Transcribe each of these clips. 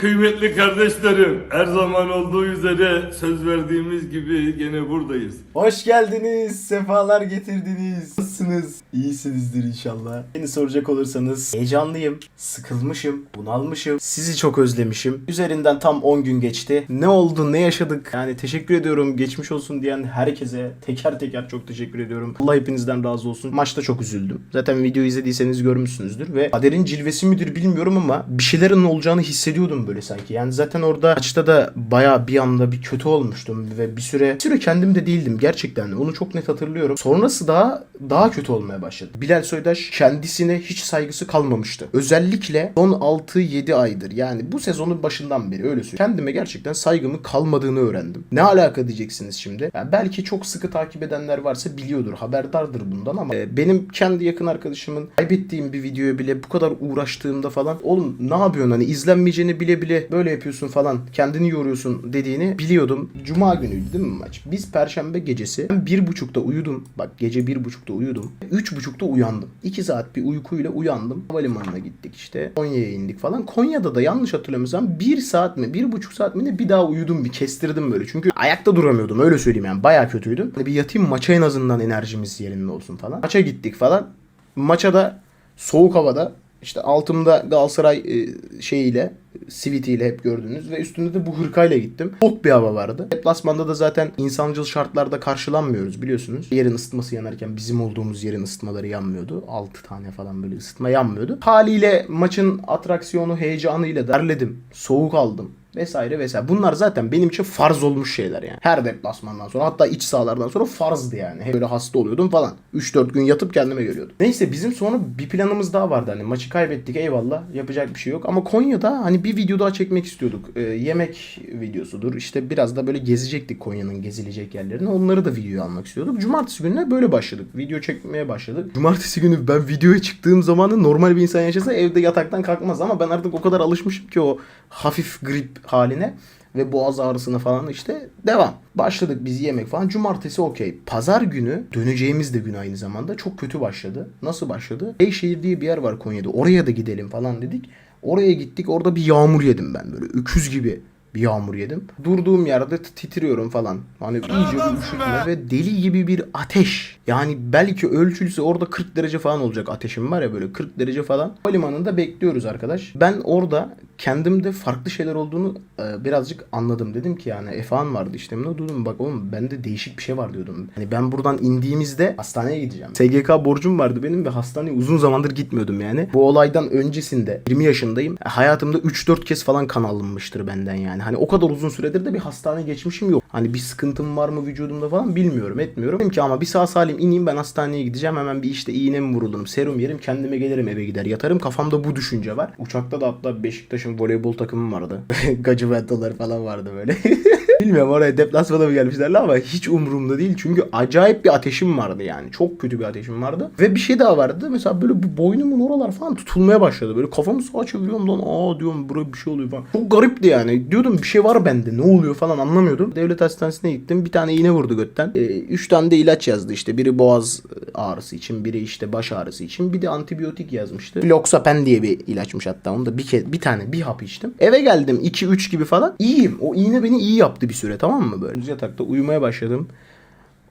Kıymetli kardeşlerim, her zaman olduğu üzere söz verdiğimiz gibi gene buradayız. Hoş geldiniz, sefalar getirdiniz. Nasılsınız? İyisinizdir inşallah. Beni soracak olursanız heyecanlıyım, sıkılmışım, bunalmışım, sizi çok özlemişim. Üzerinden tam 10 gün geçti. Ne oldu, ne yaşadık? Yani teşekkür ediyorum, geçmiş olsun diyen herkese teker teker çok teşekkür ediyorum. Allah hepinizden razı olsun. Maçta çok üzüldüm. Zaten videoyu izlediyseniz görmüşsünüzdür ve kaderin cilvesi midir bilmiyorum ama bir şeylerin olacağını hissediyordum böyle sanki. Yani zaten orada maçta da baya bir anda bir kötü olmuştum ve bir süre bir süre kendimde değildim gerçekten. Onu çok net hatırlıyorum. Sonrası daha daha kötü olmaya başladı. Bilal Soydaş kendisine hiç saygısı kalmamıştı. Özellikle son 6-7 aydır yani bu sezonun başından beri öyle söyleyeyim. Kendime gerçekten saygımın kalmadığını öğrendim. Ne alaka diyeceksiniz şimdi? Yani belki çok sıkı takip edenler varsa biliyordur, haberdardır bundan ama e, benim kendi yakın arkadaşımın kaybettiğim bir videoya bile bu kadar uğraştığımda falan oğlum ne yapıyorsun hani izlenmeyeceğini bile bile böyle yapıyorsun falan kendini yoruyorsun dediğini biliyordum. Cuma günüydü değil mi maç? Biz perşembe gecesi ben bir buçukta uyudum. Bak gece bir buçukta uyudum. Üç buçukta uyandım. İki saat bir uykuyla uyandım. Havalimanına gittik işte. Konya'ya indik falan. Konya'da da yanlış hatırlamıyorsam bir saat mi bir buçuk saat mi ne bir daha uyudum bir kestirdim böyle. Çünkü ayakta duramıyordum öyle söyleyeyim yani baya kötüydüm. Hani bir yatayım maça en azından enerjimiz yerinde olsun falan. Maça gittik falan. Maça da soğuk havada işte altımda Galatasaray e, şeyiyle sivitiyle hep gördünüz ve üstünde de bu hırkayla gittim. Çok bir hava vardı. Deplasmanda da zaten insancıl şartlarda karşılanmıyoruz biliyorsunuz. Yerin ısıtması yanarken bizim olduğumuz yerin ısıtmaları yanmıyordu. 6 tane falan böyle ısıtma yanmıyordu. Haliyle maçın atraksiyonu heyecanıyla derledim. Soğuk aldım vesaire vesaire. Bunlar zaten benim için farz olmuş şeyler yani. Her deplasmandan sonra hatta iç sahalardan sonra farzdı yani. Hep böyle hasta oluyordum falan. 3-4 gün yatıp kendime geliyordum. Neyse bizim sonra bir planımız daha vardı. Hani maçı kaybettik eyvallah yapacak bir şey yok. Ama Konya'da hani bir video daha çekmek istiyorduk. Ee, yemek videosudur. İşte biraz da böyle gezecektik Konya'nın gezilecek yerlerini. Onları da videoya almak istiyorduk. Cumartesi gününe böyle başladık. Video çekmeye başladık. Cumartesi günü ben videoya çıktığım zamanı normal bir insan yaşasa evde yataktan kalkmaz ama ben artık o kadar alışmışım ki o hafif grip haline ve boğaz ağrısına falan işte devam. Başladık biz yemek falan. Cumartesi okey. Pazar günü döneceğimiz de gün aynı zamanda çok kötü başladı. Nasıl başladı? Beyşehir diye bir yer var Konya'da. Oraya da gidelim falan dedik. Oraya gittik. Orada bir yağmur yedim ben böyle. Öküz gibi bir yağmur yedim. Durduğum yerde titriyorum falan. Hani iyice bir üşütme ve deli gibi bir ateş. Yani belki ölçülse orada 40 derece falan olacak ateşim var ya böyle 40 derece falan. Havalimanında bekliyoruz arkadaş. Ben orada kendimde farklı şeyler olduğunu e, birazcık anladım. Dedim ki yani Efan vardı işte. Ne durdum bak oğlum bende değişik bir şey var diyordum. Hani ben buradan indiğimizde hastaneye gideceğim. SGK borcum vardı benim ve hastaneye uzun zamandır gitmiyordum yani. Bu olaydan öncesinde 20 yaşındayım. Hayatımda 3-4 kez falan kan alınmıştır benden yani. Hani o kadar uzun süredir de bir hastane geçmişim yok. Hani bir sıkıntım var mı vücudumda falan bilmiyorum etmiyorum. Dedim ki ama bir sağ salim ineyim ben hastaneye gideceğim. Hemen bir işte iğne mi vurulurum serum yerim kendime gelirim eve gider yatarım. Kafamda bu düşünce var. Uçakta da hatta Beşiktaş'ın voleybol takımı vardı. Gacı falan vardı böyle. Bilmiyorum oraya deplasmana mı gelmişlerdi ama hiç umurumda değil. Çünkü acayip bir ateşim vardı yani. Çok kötü bir ateşim vardı. Ve bir şey daha vardı. Mesela böyle bu boynumun oralar falan tutulmaya başladı. Böyle kafamı sağa çeviriyorum lan aa diyorum buraya bir şey oluyor falan. Çok garipti yani. Diyordum bir şey var bende ne oluyor falan anlamıyordum. Devlet hastanesine gittim. Bir tane iğne vurdu götten. Ee, üç tane de ilaç yazdı işte. Biri boğaz ağrısı için, biri işte baş ağrısı için. Bir de antibiyotik yazmıştı. Floxapen diye bir ilaçmış hatta. Onu da bir kez bir tane bir hap içtim. Eve geldim 2-3 gibi falan. İyiyim. O iğne beni iyi yaptı bir süre tamam mı böyle? Yatakta uyumaya başladım.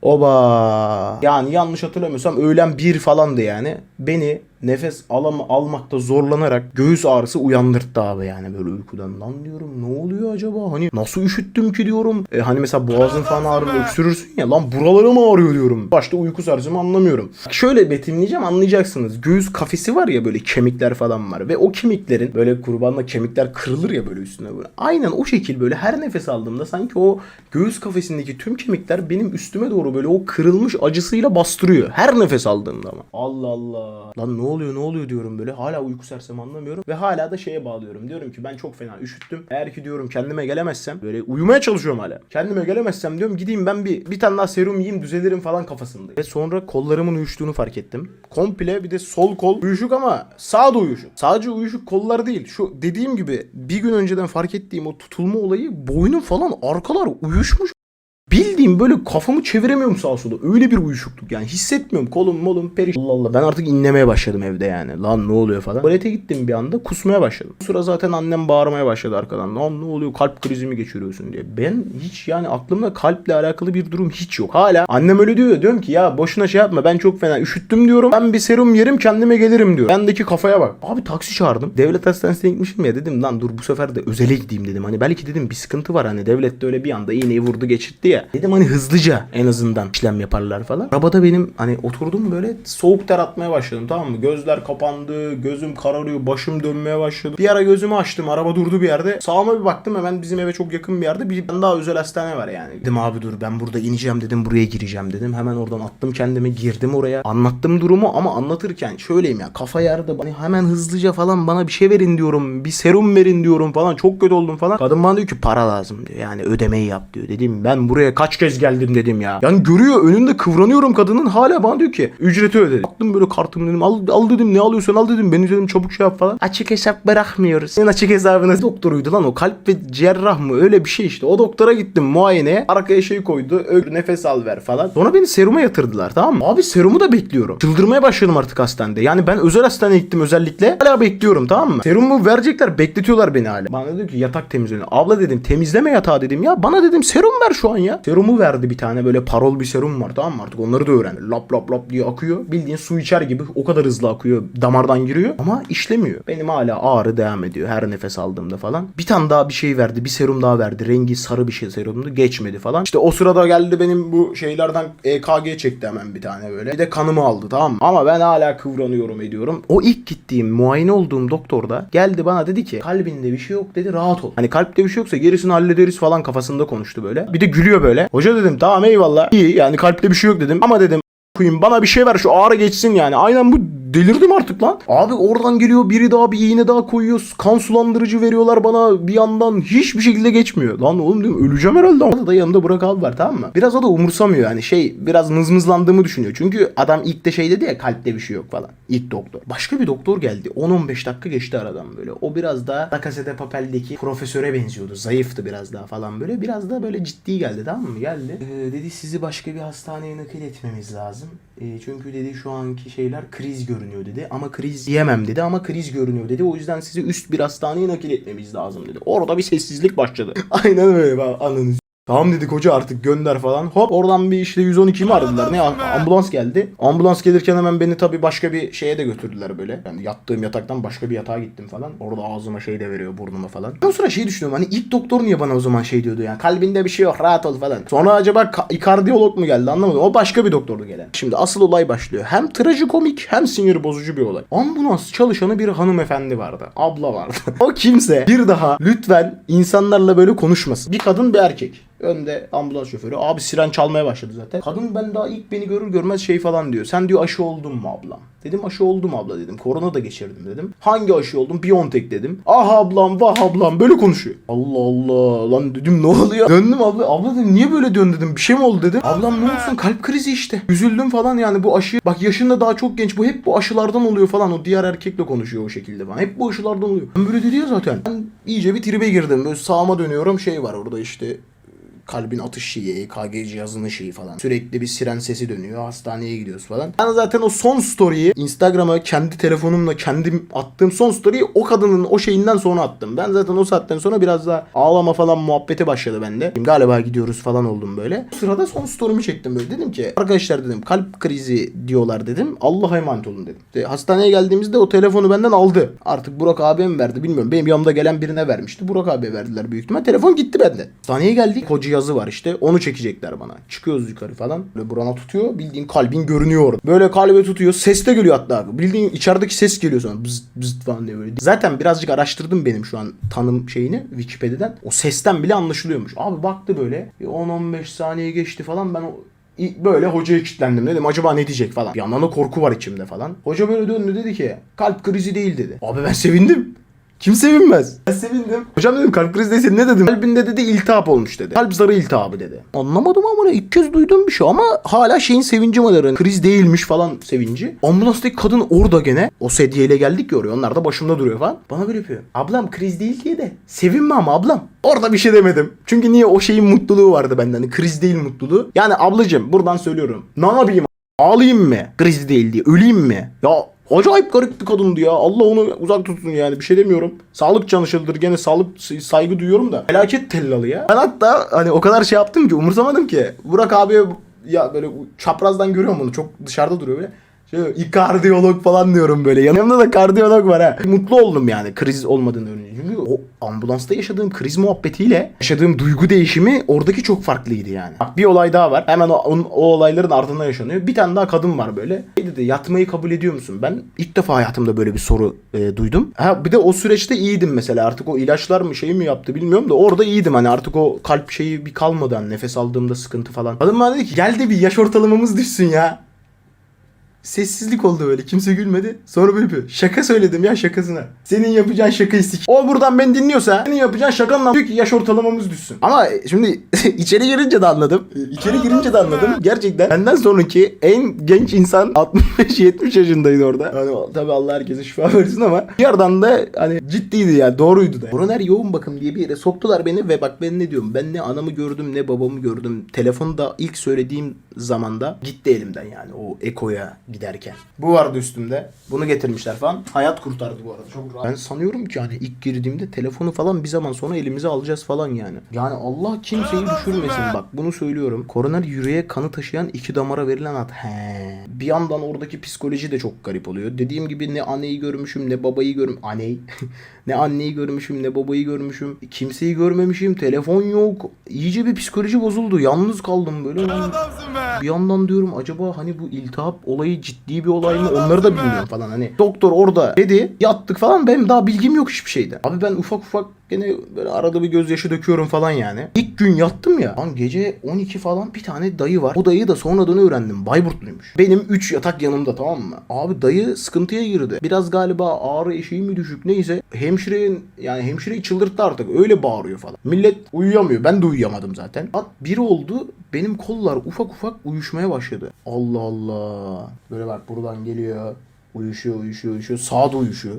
Oba. Yani yanlış hatırlamıyorsam öğlen bir falandı yani. Beni nefes alam almakta zorlanarak göğüs ağrısı uyandırttı abi yani böyle uykudan. Lan diyorum ne oluyor acaba? Hani nasıl üşüttüm ki diyorum. E, hani mesela boğazın falan ağrır öksürürsün ya. Lan buraları mı ağrıyor diyorum. Başta uyku sarsımı anlamıyorum. Şöyle betimleyeceğim anlayacaksınız. Göğüs kafesi var ya böyle kemikler falan var. Ve o kemiklerin böyle kurbanla kemikler kırılır ya böyle üstüne böyle. Aynen o şekil böyle her nefes aldığımda sanki o göğüs kafesindeki tüm kemikler benim üstüme doğru böyle o kırılmış acısıyla bastırıyor. Her nefes aldığımda ama. Allah Allah. Lan ne oluyor ne oluyor diyorum böyle. Hala uyku sersem anlamıyorum. Ve hala da şeye bağlıyorum. Diyorum ki ben çok fena üşüttüm. Eğer ki diyorum kendime gelemezsem böyle uyumaya çalışıyorum hala. Kendime gelemezsem diyorum gideyim ben bir bir tane daha serum yiyeyim düzelirim falan kafasındayım. Ve sonra kollarımın uyuştuğunu fark ettim. Komple bir de sol kol uyuşuk ama sağ da uyuşuk. Sadece uyuşuk kollar değil. Şu dediğim gibi bir gün önceden fark ettiğim o tutulma olayı boynum falan arkalar uyuşmuş Bildiğim böyle kafamı çeviremiyorum sağa sola. Öyle bir uyuşukluk yani. Hissetmiyorum. Kolum molum periş. Allah Allah. Ben artık inlemeye başladım evde yani. Lan ne oluyor falan. Tuvalete gittim bir anda. Kusmaya başladım. Bu sıra zaten annem bağırmaya başladı arkadan. Lan ne oluyor kalp krizi mi geçiriyorsun diye. Ben hiç yani aklımda kalple alakalı bir durum hiç yok. Hala annem öyle diyor. Diyorum ki ya boşuna şey yapma. Ben çok fena üşüttüm diyorum. Ben bir serum yerim kendime gelirim diyor. Bendeki kafaya bak. Abi taksi çağırdım. Devlet hastanesine gitmişim ya dedim lan dur bu sefer de özele gideyim dedim. Hani belki dedim bir sıkıntı var hani devlette öyle bir anda iğneyi vurdu geçirtti ya. Dedim hani hızlıca en azından işlem yaparlar falan. Arabada benim hani oturdum böyle soğuk ter atmaya başladım tamam mı? Gözler kapandı, gözüm kararıyor, başım dönmeye başladı. Bir ara gözümü açtım, araba durdu bir yerde. Sağıma bir baktım hemen bizim eve çok yakın bir yerde bir daha özel hastane var yani. Dedim abi dur ben burada ineceğim dedim buraya gireceğim dedim. Hemen oradan attım kendimi girdim oraya. Anlattım durumu ama anlatırken şöyleyim ya kafa yerde hani hemen hızlıca falan bana bir şey verin diyorum. Bir serum verin diyorum falan. Çok kötü oldum falan. Kadın bana diyor ki para lazım diyor. Yani ödemeyi yap diyor. Dedim ben buraya kaç kez geldim dedim ya. Yani görüyor önünde kıvranıyorum kadının hala bana diyor ki ücreti öde. Baktım böyle kartımı dedim al, al dedim ne alıyorsan al dedim. Beni dedim çabuk şey yap falan. Açık hesap bırakmıyoruz. Senin açık hesabına doktoruydu lan o kalp ve cerrah mı öyle bir şey işte. O doktora gittim muayeneye. Arkaya şey koydu. Ö nefes al ver falan. Sonra beni seruma yatırdılar tamam mı? Abi serumu da bekliyorum. Çıldırmaya başladım artık hastanede. Yani ben özel hastaneye gittim özellikle. Hala bekliyorum tamam mı? Serumu verecekler bekletiyorlar beni hala. Bana dedi ki yatak temizleniyor. Abla dedim temizleme yatağı dedim ya. Bana dedim serum ver şu an ya. Serumu verdi bir tane böyle parol bir serum var tamam mı? Artık onları da öğren. Lap lap lap diye akıyor. Bildiğin su içer gibi o kadar hızlı akıyor. Damardan giriyor ama işlemiyor. Benim hala ağrı devam ediyor her nefes aldığımda falan. Bir tane daha bir şey verdi. Bir serum daha verdi. Rengi sarı bir şey serumdu. Geçmedi falan. İşte o sırada geldi benim bu şeylerden EKG çekti hemen bir tane böyle. Bir de kanımı aldı tamam mı? Ama ben hala kıvranıyorum ediyorum. O ilk gittiğim muayene olduğum doktor da geldi bana dedi ki kalbinde bir şey yok dedi rahat ol. Hani kalpte bir şey yoksa gerisini hallederiz falan kafasında konuştu böyle. Bir de gülüyor böyle. Hoca dedim tamam eyvallah iyi yani kalpte bir şey yok dedim. Ama dedim koyayım bana bir şey ver şu ağrı geçsin yani. Aynen bu delirdim artık lan. Abi oradan geliyor biri daha bir iğne daha koyuyor. Kan sulandırıcı veriyorlar bana bir yandan hiçbir şekilde geçmiyor. Lan oğlum diyorum öleceğim herhalde. Orada da yanında Burak abi var tamam mı? Biraz o da umursamıyor yani şey biraz mızmızlandığımı düşünüyor. Çünkü adam ilk de şey dedi ya kalpte bir şey yok falan. İlk doktor. Başka bir doktor geldi. 10-15 dakika geçti aradan böyle. O biraz daha La Casa de Papel'deki profesöre benziyordu. Zayıftı biraz daha falan böyle. Biraz da böyle ciddi geldi tamam mı? Geldi. Ee, dedi sizi başka bir hastaneye nakil etmemiz lazım. Ee, çünkü dedi şu anki şeyler kriz görünüyor dedi. Ama kriz diyemem dedi ama kriz görünüyor dedi. O yüzden sizi üst bir hastaneye nakil etmemiz lazım dedi. Orada bir sessizlik başladı. Aynen öyle s- Tamam dedik hoca artık gönder falan. Hop oradan bir işte 112 mi aradılar? Ne ambulans geldi. Ambulans gelirken hemen beni tabii başka bir şeye de götürdüler böyle. Yani yattığım yataktan başka bir yatağa gittim falan. Orada ağzıma şey de veriyor burnuma falan. O sıra şey düşünüyorum hani ilk doktor niye bana o zaman şey diyordu yani kalbinde bir şey yok rahat ol falan. Sonra acaba ka- kardiyolog mu geldi anlamadım. O başka bir doktordu gelen. Şimdi asıl olay başlıyor. Hem trajikomik hem sinir bozucu bir olay. Ambulans çalışanı bir hanımefendi vardı. Abla vardı. o kimse bir daha lütfen insanlarla böyle konuşmasın. Bir kadın bir erkek. Önde ambulans şoförü. Abi siren çalmaya başladı zaten. Kadın ben daha ilk beni görür görmez şey falan diyor. Sen diyor aşı oldun mu ablam? Dedim aşı oldum abla dedim. Korona da geçirdim dedim. Hangi aşı oldum? Biontech dedim. Ah ablam vah ablam böyle konuşuyor. Allah Allah lan dedim ne oluyor? Döndüm abla. Abla dedim niye böyle dön dedim. Bir şey mi oldu dedim. Ablam ne olsun kalp krizi işte. Üzüldüm falan yani bu aşı. Bak yaşında daha çok genç. Bu hep bu aşılardan oluyor falan. O diğer erkekle konuşuyor o şekilde falan. Hep bu aşılardan oluyor. Ben böyle dedi ya zaten. Ben iyice bir tribe girdim. Böyle sağıma dönüyorum şey var orada işte kalbin atış şeyi, EKG cihazının şeyi falan. Sürekli bir siren sesi dönüyor. Hastaneye gidiyoruz falan. Ben zaten o son story'yi Instagram'a kendi telefonumla kendim attığım son story'yi o kadının o şeyinden sonra attım. Ben zaten o saatten sonra biraz daha ağlama falan muhabbeti başladı bende. Galiba gidiyoruz falan oldum böyle. O sırada son story'mi çektim böyle. Dedim ki arkadaşlar dedim kalp krizi diyorlar dedim. Allah'a emanet olun dedim. De, hastaneye geldiğimizde o telefonu benden aldı. Artık Burak abiye mi verdi bilmiyorum. Benim yanımda gelen birine vermişti. Burak abiye verdiler büyük ihtimal. Telefon gitti benden. Hastaneye geldik. O cihazı var işte. Onu çekecekler bana. Çıkıyoruz yukarı falan. Böyle burana tutuyor. Bildiğin kalbin görünüyor. Böyle kalbe tutuyor. Ses de geliyor hatta. Bildiğin içerideki ses geliyor sana. Bızıt bızıt falan diye böyle. Zaten birazcık araştırdım benim şu an tanım şeyini Wikipedia'dan. O sesten bile anlaşılıyormuş. Abi baktı böyle. Bir 10-15 saniye geçti falan. Ben o böyle hocaya kilitlendim dedim acaba ne diyecek falan. Bir yandan da korku var içimde falan. Hoca böyle döndü dedi ki kalp krizi değil dedi. Abi ben sevindim. Kim sevinmez? Ben sevindim. Hocam dedim kalp krizdeyse ne dedim? Kalbinde dedi iltihap olmuş dedi. Kalp zarı iltihabı dedi. Anlamadım ama ilk kez duyduğum bir şey ama hala şeyin sevinci yani. Kriz değilmiş falan sevinci. Ambulanstaki kadın orada gene. O sedyeyle geldik ya oraya. Onlar da başımda duruyor falan. Bana böyle yapıyor. Ablam kriz değil diye de. Sevinme ama ablam. Orada bir şey demedim. Çünkü niye o şeyin mutluluğu vardı benden. Hani kriz değil mutluluğu. Yani ablacığım buradan söylüyorum. Ne yapayım? Ağlayayım mı? Kriz değil diye. Öleyim mi? Ya acayip garip bir kadındı ya. Allah onu uzak tutsun yani. Bir şey demiyorum. Sağlık çalışıldır. Gene sağlık saygı duyuyorum da. Felaket tellalı ya. Ben hatta hani o kadar şey yaptım ki umursamadım ki. Burak abi ya böyle çaprazdan görüyorum bunu. Çok dışarıda duruyor böyle. Şey, kardiyolog falan diyorum böyle. Yanımda da kardiyolog var ha. Mutlu oldum yani kriz olmadığını öğrenince. Çünkü o ambulansta yaşadığım kriz muhabbetiyle yaşadığım duygu değişimi oradaki çok farklıydı yani. Bak bir olay daha var. Hemen o, o olayların ardından yaşanıyor. Bir tane daha kadın var böyle. Şey dedi yatmayı kabul ediyor musun? Ben ilk defa hayatımda böyle bir soru e, duydum. Ha bir de o süreçte iyiydim mesela. Artık o ilaçlar mı şey mi yaptı bilmiyorum da orada iyiydim hani artık o kalp şeyi bir kalmadı hani nefes aldığımda sıkıntı falan. Kadın bana dedi ki gel de bir yaş ortalamamız düşsün ya. Sessizlik oldu böyle. Kimse gülmedi. Sonra böyle bir şaka söyledim ya şakasına. Senin yapacağın şakayı sik. O buradan beni dinliyorsa senin yapacağın şakanla ki yaş ortalamamız düşsün. Ama şimdi içeri girince de anladım. İçeri girince de anladım. Gerçekten benden sonraki en genç insan 65-70 yaşındaydı orada. Yani tabii Allah herkese şifa versin ama bir yerden de hani ciddiydi yani doğruydu da. Koroner yoğun bakım diye bir yere soktular beni ve bak ben ne diyorum. Ben ne anamı gördüm ne babamı gördüm. Telefonu da ilk söylediğim zamanda gitti elimden yani o ekoya giderken. Bu vardı üstümde. Bunu getirmişler falan. Hayat kurtardı bu arada. Çok rahat. Ben sanıyorum ki hani ilk girdiğimde telefonu falan bir zaman sonra elimize alacağız falan yani. Yani Allah kimseyi düşürmesin bak bunu söylüyorum. Koroner yüreğe kanı taşıyan iki damara verilen at. He. Bir yandan oradaki psikoloji de çok garip oluyor. Dediğim gibi ne anneyi görmüşüm ne babayı görmüşüm. Anneyi. ne anneyi görmüşüm ne babayı görmüşüm. Kimseyi görmemişim. Telefon yok. İyice bir psikoloji bozuldu. Yalnız kaldım böyle. Bir yandan diyorum acaba hani bu iltihap olayı ciddi bir olay mı? Onları da bilmiyorum falan. Hani doktor orada dedi yattık falan. Benim daha bilgim yok hiçbir şeyden. Abi ben ufak ufak gene böyle arada bir gözyaşı döküyorum falan yani. İlk gün yattım ya lan gece 12 falan bir tane dayı var. O dayıyı da sonradan öğrendim Bayburtluymuş. Benim 3 yatak yanımda tamam mı? Abi dayı sıkıntıya girdi. Biraz galiba ağrı eşiği mi düşük neyse hemşirenin yani hemşireyi çıldırttı artık öyle bağırıyor falan. Millet uyuyamıyor ben de uyuyamadım zaten. At biri oldu benim kollar ufak ufak uyuşmaya başladı. Allah Allah. Böyle bak buradan geliyor. Uyuşuyor, uyuşuyor, uyuşuyor. Sağda uyuşuyor.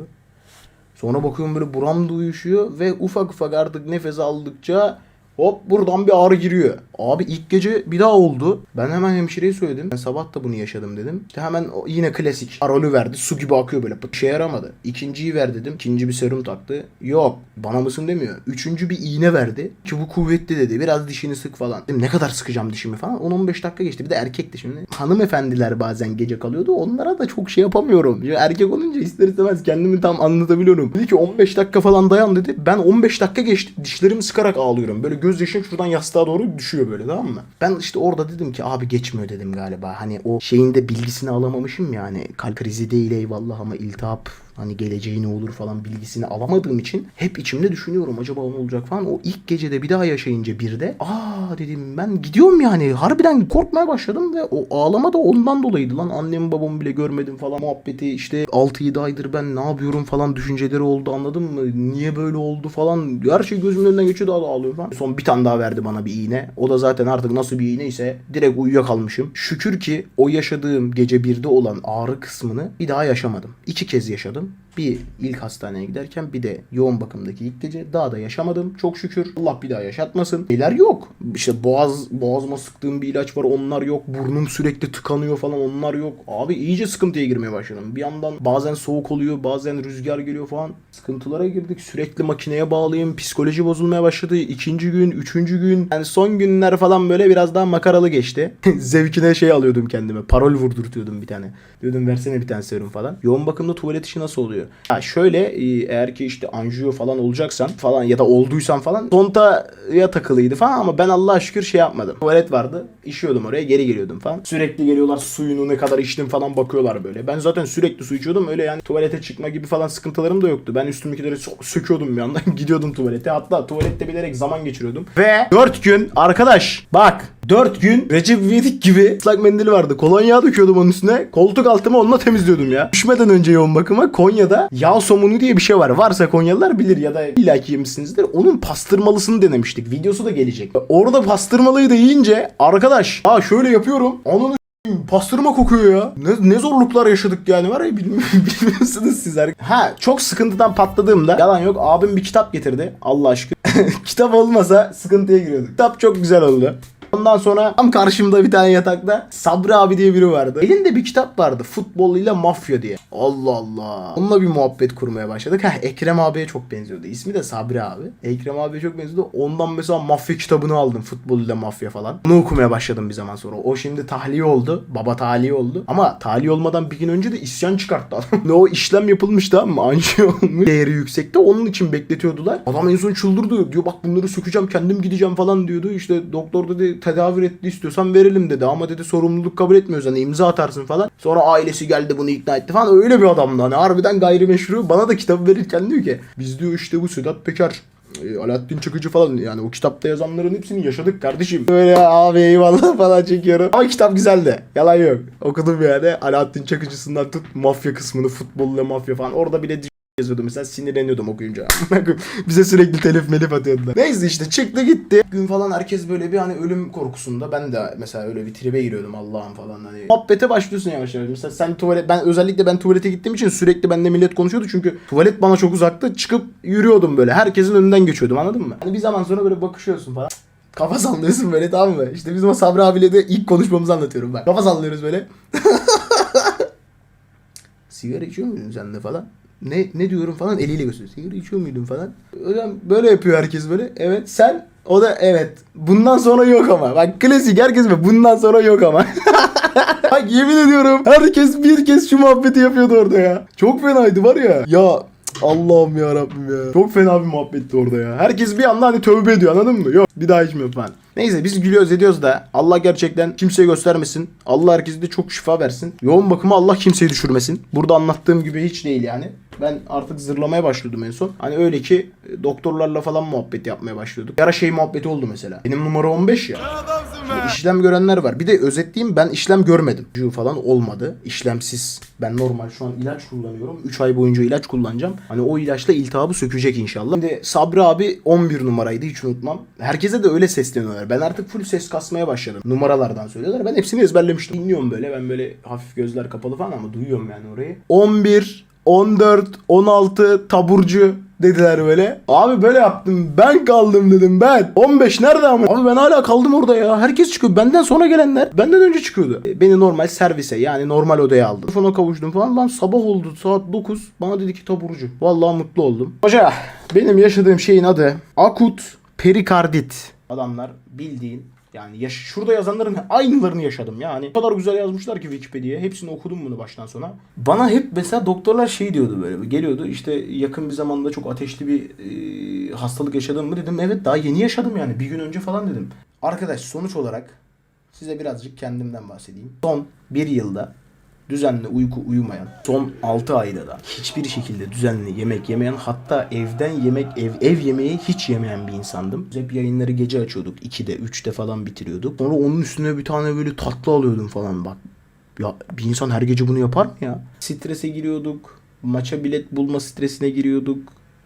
Sonra bakıyorum böyle buram da uyuşuyor ve ufak ufak artık nefes aldıkça hop buradan bir ağrı giriyor. Abi ilk gece bir daha oldu. Ben hemen hemşireye söyledim. Ben sabah da bunu yaşadım dedim. İşte hemen yine klasik. Arolü verdi. Su gibi akıyor böyle. Bir şey yaramadı. İkinciyi ver dedim. İkinci bir serum taktı. Yok. Bana mısın demiyor. Üçüncü bir iğne verdi. Ki bu kuvvetli dedi. Biraz dişini sık falan. Dedim ne kadar sıkacağım dişimi falan. 10-15 dakika geçti. Bir de erkekti şimdi. Hanımefendiler bazen gece kalıyordu. Onlara da çok şey yapamıyorum. Ya erkek olunca ister istemez kendimi tam anlatabiliyorum. Dedi ki 15 dakika falan dayan dedi. Ben 15 dakika geçti. Dişlerimi sıkarak ağlıyorum. Böyle gözyaşım şuradan yastığa doğru düşüyor böyle tamam mı? Ben işte orada dedim ki abi geçmiyor dedim galiba. Hani o şeyin de bilgisini alamamışım yani. Kalp krizi değil eyvallah ama iltihap hani geleceği ne olur falan bilgisini alamadığım için hep içimde düşünüyorum acaba ne olacak falan. O ilk gecede bir daha yaşayınca bir de aa dedim ben gidiyorum yani harbiden korkmaya başladım ve o ağlama da ondan dolayıydı lan. Annemi babamı bile görmedim falan muhabbeti işte 6-7 aydır ben ne yapıyorum falan düşünceleri oldu anladın mı? Niye böyle oldu falan her şey gözümün önünden geçiyor daha da ağlıyorum falan. Son bir tane daha verdi bana bir iğne. O da zaten artık nasıl bir iğneyse direkt uyuyakalmışım. Şükür ki o yaşadığım gece birde olan ağrı kısmını bir daha yaşamadım. İki kez yaşadım. Welcome. Bir ilk hastaneye giderken bir de yoğun bakımdaki ilk gece daha da yaşamadım. Çok şükür. Allah bir daha yaşatmasın. Şeyler yok. İşte boğaz boğazıma sıktığım bir ilaç var onlar yok. Burnum sürekli tıkanıyor falan onlar yok. Abi iyice sıkıntıya girmeye başladım. Bir yandan bazen soğuk oluyor bazen rüzgar geliyor falan. Sıkıntılara girdik. Sürekli makineye bağlıyım. Psikoloji bozulmaya başladı. İkinci gün, üçüncü gün. Yani son günler falan böyle biraz daha makaralı geçti. Zevkine şey alıyordum kendime. Parol vurdurtuyordum bir tane. Diyordum versene bir tane serum falan. Yoğun bakımda tuvalet işi nasıl oluyor? Ha şöyle e, eğer ki işte anjiyo falan olacaksan falan ya da olduysan falan tontaya takılıydı falan ama ben Allah'a şükür şey yapmadım. Tuvalet vardı. işiyordum oraya geri geliyordum falan. Sürekli geliyorlar suyunu ne kadar içtim falan bakıyorlar böyle. Ben zaten sürekli su içiyordum. Öyle yani tuvalete çıkma gibi falan sıkıntılarım da yoktu. Ben üstümdekileri söküyordum bir yandan gidiyordum tuvalete. Hatta tuvalette bilerek zaman geçiriyordum. Ve 4 gün arkadaş bak 4 gün Recep İvedik gibi ıslak mendili vardı. Kolonya döküyordum onun üstüne. Koltuk altımı onunla temizliyordum ya. Düşmeden önce yoğun bakıma Konya'da yağ somunu diye bir şey var. Varsa Konyalılar bilir ya da illaki yemişsinizdir. Onun pastırmalısını denemiştik. Videosu da gelecek. Orada pastırmalıyı da yiyince arkadaş ha şöyle yapıyorum. Onun Pastırma kokuyor ya. Ne, ne zorluklar yaşadık yani var ya bilmi- bilmiyorsunuz sizler. Ha çok sıkıntıdan patladığımda yalan yok abim bir kitap getirdi Allah aşkına. kitap olmasa sıkıntıya giriyorduk. Kitap çok güzel oldu. Ondan sonra tam karşımda bir tane yatakta Sabri abi diye biri vardı. Elinde bir kitap vardı. Futbol ile mafya diye. Allah Allah. Onunla bir muhabbet kurmaya başladık. Heh, Ekrem abiye çok benziyordu. İsmi de Sabri abi. Ekrem abiye çok benziyordu. Ondan mesela mafya kitabını aldım. Futbol ile mafya falan. Onu okumaya başladım bir zaman sonra. O şimdi tahliye oldu. Baba tahliye oldu. Ama tahliye olmadan bir gün önce de isyan çıkarttı adam. ne o işlem yapılmış tamam mı? Anjiyo olmuş. Değeri yüksekte. Onun için bekletiyordular. Adam en son çıldırdı. Diyor bak bunları sökeceğim kendim gideceğim falan diyordu. İşte doktor dedi tedavi etti istiyorsan verelim dedi. Ama dedi sorumluluk kabul etmiyoruz. Hani imza atarsın falan. Sonra ailesi geldi bunu ikna etti falan. Öyle bir adamdı. Hani harbiden gayrimeşru. Bana da kitabı verirken diyor ki biz diyor işte bu Sedat Peker e, Alaaddin Çakıcı falan yani o kitapta yazanların hepsini yaşadık kardeşim. Böyle abi eyvallah falan çekiyorum. Ama kitap güzeldi. Yalan yok. Okudum yani. Alaaddin Çakıcısından tut mafya kısmını futbolla mafya falan. Orada bile yazıyordu mesela sinirleniyordum okuyunca. Bize sürekli telif melif atıyordular. Neyse işte çıktı gitti. Gün falan herkes böyle bir hani ölüm korkusunda. Ben de mesela öyle bir tribe giriyordum Allah'ım falan hani. Muhabbete başlıyorsun yavaş yavaş. Mesela sen tuvalet ben özellikle ben tuvalete gittiğim için sürekli bende millet konuşuyordu. Çünkü tuvalet bana çok uzaktı. Çıkıp yürüyordum böyle. Herkesin önünden geçiyordum anladın mı? Hani bir zaman sonra böyle bakışıyorsun falan. Kafa sallıyorsun böyle tamam mı? İşte bizim o Sabri abiyle de ilk konuşmamızı anlatıyorum ben. Kafa sallıyoruz böyle. sigara içiyor muydun sen de falan? Ne ne diyorum falan eliyle gösteriyor. Sigara içiyor muydun falan? Hocam böyle yapıyor herkes böyle. Evet sen o da evet. Bundan sonra yok ama. Bak klasik herkes mi? Bundan sonra yok ama. Bak yemin ediyorum herkes bir kez şu muhabbeti yapıyordu orada ya. Çok fenaydı var ya. Ya Allah'ım ya Rabbim ya. Çok fena bir muhabbetti orada ya. Herkes bir anda hani tövbe ediyor anladın mı? Yok bir daha içmiyorum falan. Neyse biz gülüyoruz ediyoruz da Allah gerçekten kimseye göstermesin. Allah herkese de çok şifa versin. Yoğun bakıma Allah kimseyi düşürmesin. Burada anlattığım gibi hiç değil yani. Ben artık zırlamaya başlıyordum en son. Hani öyle ki e, doktorlarla falan muhabbet yapmaya başlıyorduk. Yara şey muhabbeti oldu mesela. Benim numara 15 ya. Şimdi işlem görenler var. Bir de özetleyeyim ben işlem görmedim. Cu falan olmadı. İşlemsiz. Ben normal şu an ilaç kullanıyorum. 3 ay boyunca ilaç kullanacağım. Hani o ilaçla iltihabı sökecek inşallah. Şimdi Sabri abi 11 numaraydı hiç unutmam. Herkese de öyle sesleniyorlar. Ben artık full ses kasmaya başladım. Numaralardan söylüyorlar. Ben hepsini ezberlemiştim. Dinliyorum böyle. Ben böyle hafif gözler kapalı falan ama duyuyorum yani orayı. 11 14, 16 taburcu dediler böyle. Abi böyle yaptım. Ben kaldım dedim ben. 15 nerede ama? Abi ben hala kaldım orada ya. Herkes çıkıyor. Benden sonra gelenler benden önce çıkıyordu. E, Beni normal servise yani normal odaya aldı. Telefona kavuştum falan. Lan sabah oldu saat 9. Bana dedi ki taburcu. Vallahi mutlu oldum. Hoca benim yaşadığım şeyin adı akut perikardit. Adamlar bildiğin yani yaş şurada yazanların aynılarını yaşadım yani. O kadar güzel yazmışlar ki Wikipedia'ya. Hepsini okudum bunu baştan sona. Bana hep mesela doktorlar şey diyordu böyle. Geliyordu işte yakın bir zamanda çok ateşli bir e, hastalık yaşadın mı dedim. Evet daha yeni yaşadım yani. Bir gün önce falan dedim. Arkadaş sonuç olarak size birazcık kendimden bahsedeyim. Son bir yılda düzenli uyku uyumayan, son 6 ayda da hiçbir şekilde düzenli yemek yemeyen, hatta evden yemek, ev ev yemeği hiç yemeyen bir insandım. Hep yayınları gece açıyorduk. 2'de, 3'te falan bitiriyorduk. Sonra onun üstüne bir tane böyle tatlı alıyordum falan bak. Ya bir insan her gece bunu yapar mı ya? Strese giriyorduk. Maça bilet bulma stresine giriyorduk.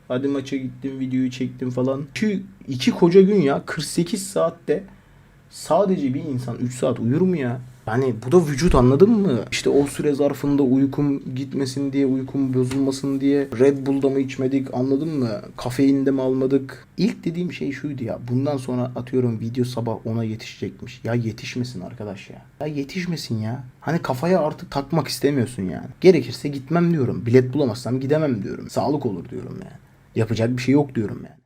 Hadi maça gittim, videoyu çektim falan. İki, iki koca gün ya 48 saatte sadece bir insan 3 saat uyur mu ya? Yani bu da vücut anladın mı? İşte o süre zarfında uykum gitmesin diye, uykum bozulmasın diye Red Bull'da mı içmedik anladın mı? Kafeinde mi almadık? İlk dediğim şey şuydu ya. Bundan sonra atıyorum video sabah 10'a yetişecekmiş. Ya yetişmesin arkadaş ya. Ya yetişmesin ya. Hani kafaya artık takmak istemiyorsun yani. Gerekirse gitmem diyorum. Bilet bulamazsam gidemem diyorum. Sağlık olur diyorum yani. Yapacak bir şey yok diyorum yani.